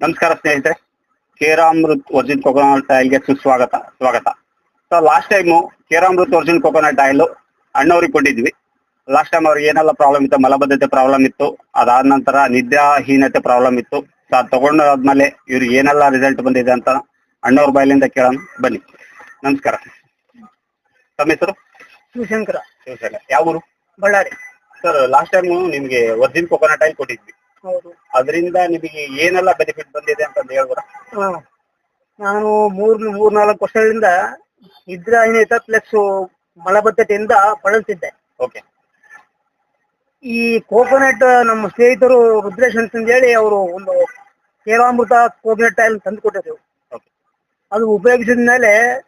ನಮಸ್ಕಾರ ಸ್ನೇಹಿತರೆ. ಕೇರಾಮೃತ್ origin coconut ಆಯಿಲ್ಗೆ ಸುಸ್ವಾಗತ ಸ್ವಾಗತ. So last time Keramrut origin coconut oil ಅಣ್ಣವ್ರಿಗೆ ಕೊಟ್ಟಿದ್ವಿ. ಲಾಸ್ಟ್ ಟೈಮ್ ಅವ್ರಿಗೆ ಏನೆಲ್ಲ ಪ್ರಾಬ್ಲಮ್ ಇತ್ತು ಮಲಬದ್ಧತೆ ಪ್ರಾಬ್ಲಮ್ ಇತ್ತು ಅದಾದ ನಂತರ ನಿದ್ರಾಹೀನತೆ ಪ್ರಾಬ್ಲಮ್ ಇತ್ತು. ಸೊ ಅದು ತಗೊಂಡಾದ್ಮೇಲೆ ಇವ್ರಿಗೆ ಏನೆಲ್ಲ ರಿಸಲ್ಟ್ ಬಂದಿದೆ ಅಂತ ಅಣ್ಣವ್ರ ಬಾಯಿಲಿಂದ ಕೇಳೋಣ ಬನ್ನಿ. ನಮಸ್ಕಾರ. ತಮ್ಮ ಹೆಸರು? ಶಿವಶಂಕರ. ಶಿವಶಂಕರ. ಯಾವ ಊರು ಬಳ್ಳಾರಿ. ಸರ್ ಲಾಸ್ಟ್ ಟೈಮ್ ನಿಮಗೆ ಒರಿಜಿನ್ ಕೊಕೊನಟ್ ಆಯಿಲ್ ಕೊಟ್ಟಿದ್ವಿ. ಹೌದು. ಅದರಿಂದ ನಿಮಗೆ ಏನೆಲ್ಲ ಬೆನಿಫಿಟ್ ಬಂದಿದೆ ಅಂತ ಹೇಳ್ಬೋದಾ? ಹಾ. ನಾನು ಮೂರ್ ಮೂರ್ ನಾಲ್ಕು ವರ್ಷಗಳಿಂದ ನಿದ್ರಾಹೀನತ ಪ್ಲಸ್ ಮಲಬದ್ಧತೆಯಿಂದ ಬಳಲ್ತಿದ್ದೆ. ಓಕೆ ಈ ಕೋಕೋನಟ್ ನಮ್ಮ ಸ್ನೇಹಿತರು ರುದ್ರೇಶ್ ಅಂತ ಹೇಳಿ ಅವರು ಒಂದು ಕೇರಾಮೃತ ಕೋಕೋನಟ್ ಆಯಿಲ್ ತಂದು ಕೊಟ್ಟಿದ್ರು. ಅದು ಉಪಯೋಗಿಸಿದ ಮೇಲೆ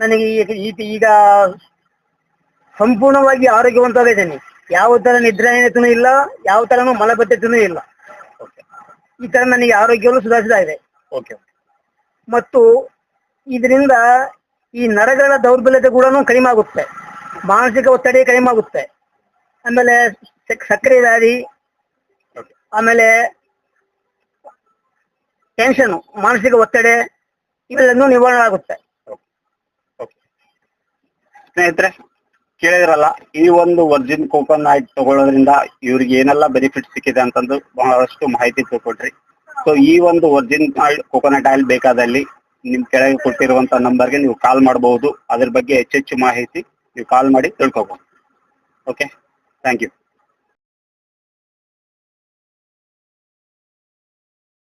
ನನಗೆ ಈಗ- ಈಗ- ಸಂಪೂರ್ಣವಾಗಿ ಆರೋಗ್ಯವಂತವಾಗಿದ್ದೇನೆ. ಯಾವ ತರ ನಿದ್ರಾಹೀನತೆನೂ ಇಲ್ಲ ಯಾವ ತರನೂ ಮಲಬದ್ಧತೆನೂ ಇಲ್ಲ. ಈ ತರ ನನಗೆ ಆರೋಗ್ಯವನ್ನು ಸುಧಾರಿಸಿದ ಇದೆ. ಓಕೆ ಮತ್ತು ಇದರಿಂದ ಈ ನರಗಳ ದೌರ್ಬಲ್ಯತೆ ಕೂಡ ಕಡಿಮೆ ಆಗುತ್ತೆ. ಮಾನಸಿಕ ಒತ್ತಡ ಕಡಿಮೆ ಆಗುತ್ತೆ. ಆಮೇಲೆ ಸಕ್ಕರೆ ದಾರಿ ಆಮೇಲೆ ಟೆನ್ಷನ್ ಮಾನಸಿಕ ಒತ್ತಡ ಇವೆಲ್ಲನೂ ನಿವಾರಣೆ ಆಗುತ್ತೆ. ಸ್ನೇಹಿತರೆ ಕೇಳಿದ್ರಲ್ಲ, ಈ ಒಂದು ವರ್ಜಿನ್ ಕೋಕೋನಟ್ ತಗೊಳ್ಳೋದ್ರಿಂದ ಇವ್ರಿಗೆ ಏನೆಲ್ಲ ಬೆನಿಫಿಟ್ ಸಿಕ್ಕಿದೆ ಅಂತಂದು ಬಹಳಷ್ಟು ಮಾಹಿತಿ ತಿಳ್ಕೊಡ್ರಿ ಸೊ ಈ ಒಂದು ವರ್ಜಿನ್ ಕೋಕೋನಟ್ ಆಯಿಲ್ ಬೇಕಾದಲ್ಲಿ ನಿಮ್ ಕೆಳಗೆ ಕೊಟ್ಟಿರುವಂತ ನಂಬರ್ಗೆ ನೀವು ಕಾಲ್ ಮಾಡಬಹುದು ಅದ್ರ ಬಗ್ಗೆ ಹೆಚ್ಚೆಚ್ಚು ಮಾಹಿತಿ ನೀವು ಕಾಲ್ ಮಾಡಿ ತಿಳ್ಕೊಬಹುದು ಓಕೆ ಥ್ಯಾಂಕ್ ಯು